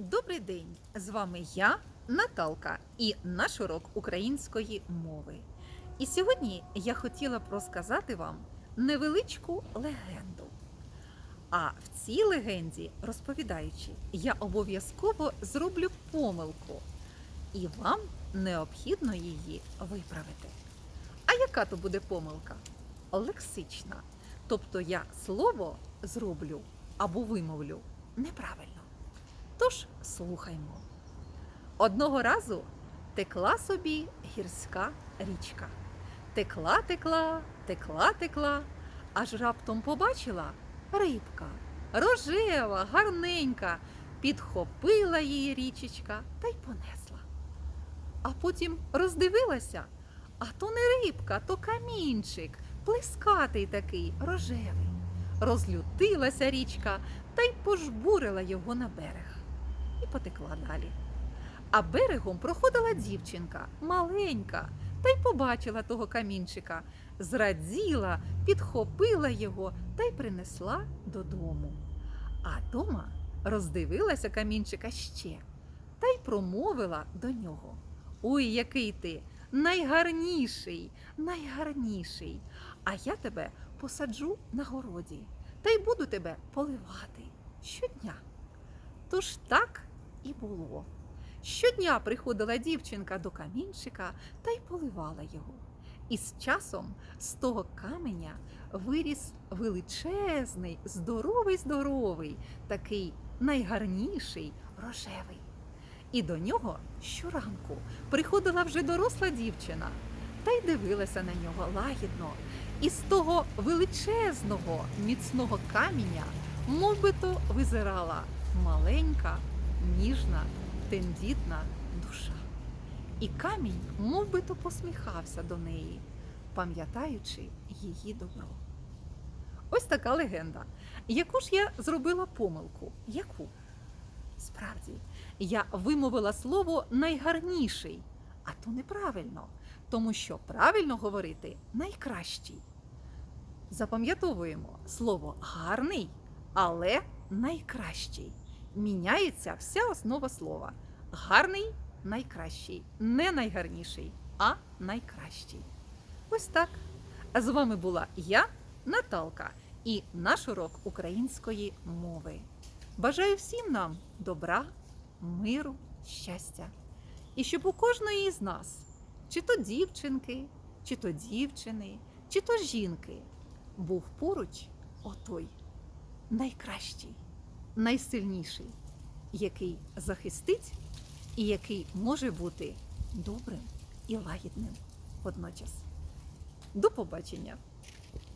Добрий день! З вами я, Наталка, і наш урок української мови. І сьогодні я хотіла б розказати вам невеличку легенду. А в цій легенді, розповідаючи, я обов'язково зроблю помилку, і вам необхідно її виправити. А яка то буде помилка? Лексична. Тобто я слово зроблю або вимовлю неправильно. Тож слухаймо. Одного разу текла собі гірська річка. Текла, текла, текла, текла, аж раптом побачила рибка, рожева, гарненька, підхопила її річечка та й понесла. А потім роздивилася, а то не рибка, то камінчик, плескатий такий, рожевий. Розлютилася річка та й пожбурила його на берег і потекла далі. А берегом проходила дівчинка, маленька, та й побачила того камінчика, зраділа, підхопила його та й принесла додому. А дома роздивилася камінчика ще та й промовила до нього: Ой, який ти найгарніший, найгарніший, а я тебе посаджу на городі та й буду тебе поливати щодня. Тож так і було. Щодня приходила дівчинка до камінчика та й поливала його. І з часом з того каменя виріс величезний, здоровий, здоровий, такий найгарніший рожевий. І до нього щоранку приходила вже доросла дівчина та й дивилася на нього лагідно. І з того величезного міцного каменя мов то визирала маленька, ніжна, тендітна душа. І камінь мов би то посміхався до неї, пам'ятаючи її добро. Ось така легенда. Яку ж я зробила помилку? Яку? Справді, я вимовила слово найгарніший, а то неправильно, тому що правильно говорити найкращий. Запам'ятовуємо слово гарний, але найкращий. Міняється вся основа слова. Гарний найкращий, не найгарніший, а найкращий. Ось так. З вами була я, Наталка, і наш урок української мови. Бажаю всім нам добра, миру, щастя. І щоб у кожної з нас, чи то дівчинки, чи то дівчини, чи то жінки, був поруч отой найкращий, найсильніший, який захистить і який може бути добрим і лагідним водночас. До побачення!